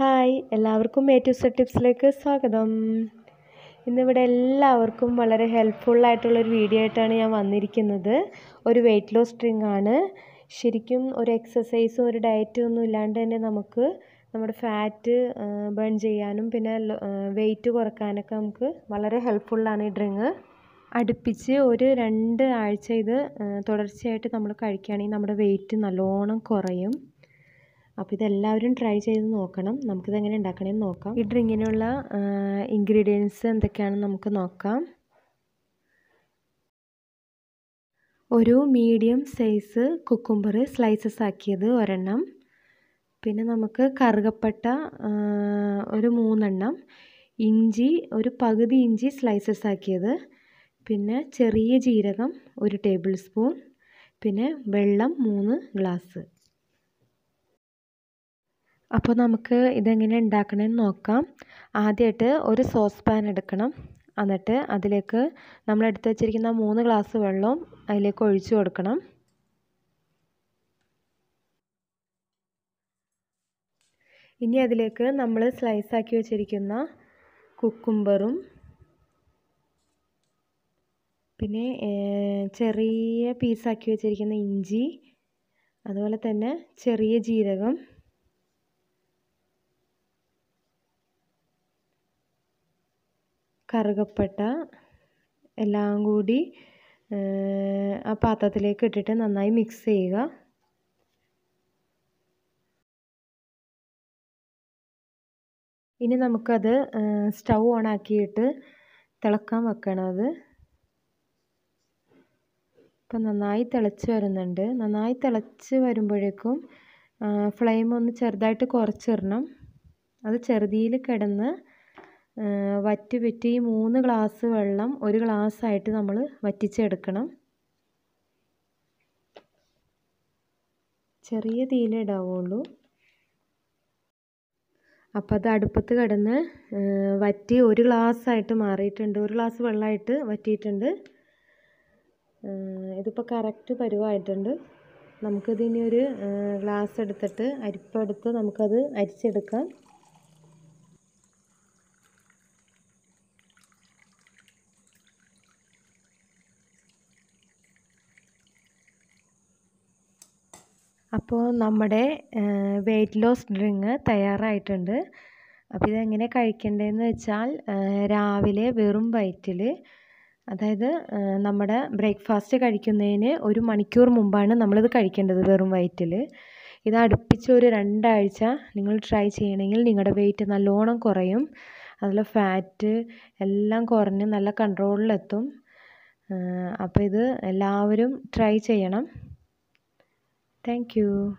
Hi എല്ലാവർക്കും A to Z ടിപ്സിലേക്ക് സ്വാഗതം. ഇന്നിവിടെ എല്ലാവർക്കും വളരെ ഹെൽപ്ഫുള്ളായിട്ടുള്ളൊരു വീഡിയോ ആയിട്ടാണ് ഞാൻ വന്നിരിക്കുന്നത്. ഒരു വെയിറ്റ് ലോസ് ഡ്രിങ്ക് ആണ്. ശരിക്കും ഒരു എക്സസൈസും ഒരു ഡയറ്റും ഒന്നും ഇല്ലാണ്ട് തന്നെ നമുക്ക് നമ്മുടെ ഫാറ്റ് ബേൺ ചെയ്യാനും പിന്നെ വെയിറ്റ് കുറക്കാനൊക്കെ നമുക്ക് വളരെ ഹെൽപ്ഫുള്ളാണ് ഈ ഡ്രിങ്ക് അടുപ്പിച്ച് ഒരു രണ്ട് ആഴ്ച ഇത് തുടർച്ചയായിട്ട് നമ്മൾ കഴിക്കുകയാണെങ്കിൽ നമ്മുടെ വെയിറ്റ് നല്ലോണം കുറയും. അപ്പോൾ ഇതെല്ലാവരും ട്രൈ ചെയ്ത് നോക്കണം. നമുക്കിത് എങ്ങനെ ഉണ്ടാക്കണമെന്ന് നോക്കാം. ഈ ഡ്രിങ്കിനുള്ള ഇൻഗ്രീഡിയൻസ് എന്തൊക്കെയാണെന്ന് നമുക്ക് നോക്കാം. ഒരു മീഡിയം സൈസ് കുക്കുംബർ സ്ലൈസസ് ആക്കിയത് ഒരെണ്ണം. പിന്നെ നമുക്ക് കറുകപ്പട്ട ഒരു മൂന്നെണ്ണം. ഇഞ്ചി ഒരു പകുതി ഇഞ്ചി സ്ലൈസസ് ആക്കിയത്. പിന്നെ ചെറിയ ജീരകം ഒരു ടേബിൾ സ്പൂൺ പിന്നെ വെള്ളം മൂന്ന് ഗ്ലാസ് അപ്പോൾ നമുക്ക് ഇതെങ്ങനെ ഉണ്ടാക്കണമെന്ന് നോക്കാം. ആദ്യമായിട്ട് ഒരു സോസ് പാൻ എടുക്കണം. എന്നിട്ട് അതിലേക്ക് നമ്മൾ എടുത്ത് വെച്ചിരിക്കുന്ന മൂന്ന് ഗ്ലാസ് വെള്ളവും അതിലേക്ക് ഒഴിച്ചു കൊടുക്കണം. ഇനി അതിലേക്ക് നമ്മൾ സ്ലൈസ് ആക്കി വെച്ചിരിക്കുന്ന കുക്കുംബറും പിന്നെ ചെറിയ പീസാക്കി വെച്ചിരിക്കുന്ന ഇഞ്ചി അതുപോലെ തന്നെ ചെറിയ ജീരകം കറുകപ്പട്ട എല്ലാം കൂടി ആ പാത്രത്തിലേക്ക് ഇട്ടിട്ട് നന്നായി മിക്സ് ചെയ്യുക. ഇനി നമുക്കത് സ്റ്റൗ ഓണാക്കിയിട്ട് തിളക്കാൻ വെക്കണം അത്. ഇപ്പം നന്നായി തിളച്ച് വരുന്നുണ്ട്. നന്നായി തിളച്ച് വരുമ്പോഴേക്കും ഫ്ലെയിം ഒന്ന് ചെറുതായിട്ട് കുറച്ചിടണം. അത് ചെറുതിയിൽ കിടന്ന് വറ്റി വറ്റി മൂന്ന് ഗ്ലാസ് വെള്ളം ഒരു ഗ്ലാസ് ആയിട്ട് നമ്മൾ വറ്റിച്ചെടുക്കണം. ചെറിയ തീയിലിടാവുള്ളൂ അപ്പോൾ അത് അടുപ്പത്ത് കിടന്ന് വറ്റി ഒരു ഗ്ലാസ് ആയിട്ട് മാറിയിട്ടുണ്ട്. ഒരു ഗ്ലാസ് വെള്ളമായിട്ട് വറ്റിയിട്ടുണ്ട്. ഇതിപ്പോൾ കറക്റ്റ് പരുവായിട്ടുണ്ട്. നമുക്കിതിനി ഒരു ഗ്ലാസ് എടുത്തിട്ട് അരിപ്പെടുത്ത് നമുക്കത് അരിച്ചെടുക്കാം. അപ്പോൾ നമ്മുടെ വെയിറ്റ് ലോസ് ഡ്രിങ്ക് തയ്യാറായിട്ടുണ്ട്. അപ്പോൾ ഇതെങ്ങനെ കഴിക്കേണ്ടതെന്ന് വെച്ചാൽ രാവിലെ വെറും വയറ്റിൽ അതായത് നമ്മുടെ ബ്രേക്ക്ഫാസ്റ്റ് കഴിക്കുന്നതിന് ഒരു മണിക്കൂർ മുമ്പാണ് നമ്മളിത് കഴിക്കേണ്ടത് വെറും വയറ്റിൽ ഇത് അടുപ്പിച്ച് ഒരു രണ്ടാഴ്ച നിങ്ങൾ ട്രൈ ചെയ്യണമെങ്കിൽ നിങ്ങളുടെ വെയിറ്റ് നല്ലോണം കുറയും. അതുപോലെ ഫാറ്റ് എല്ലാം കുറഞ്ഞ് നല്ല കൺട്രോളിലെത്തും അപ്പോൾ ഇത് എല്ലാവരും ട്രൈ ചെയ്യണം. Thank you.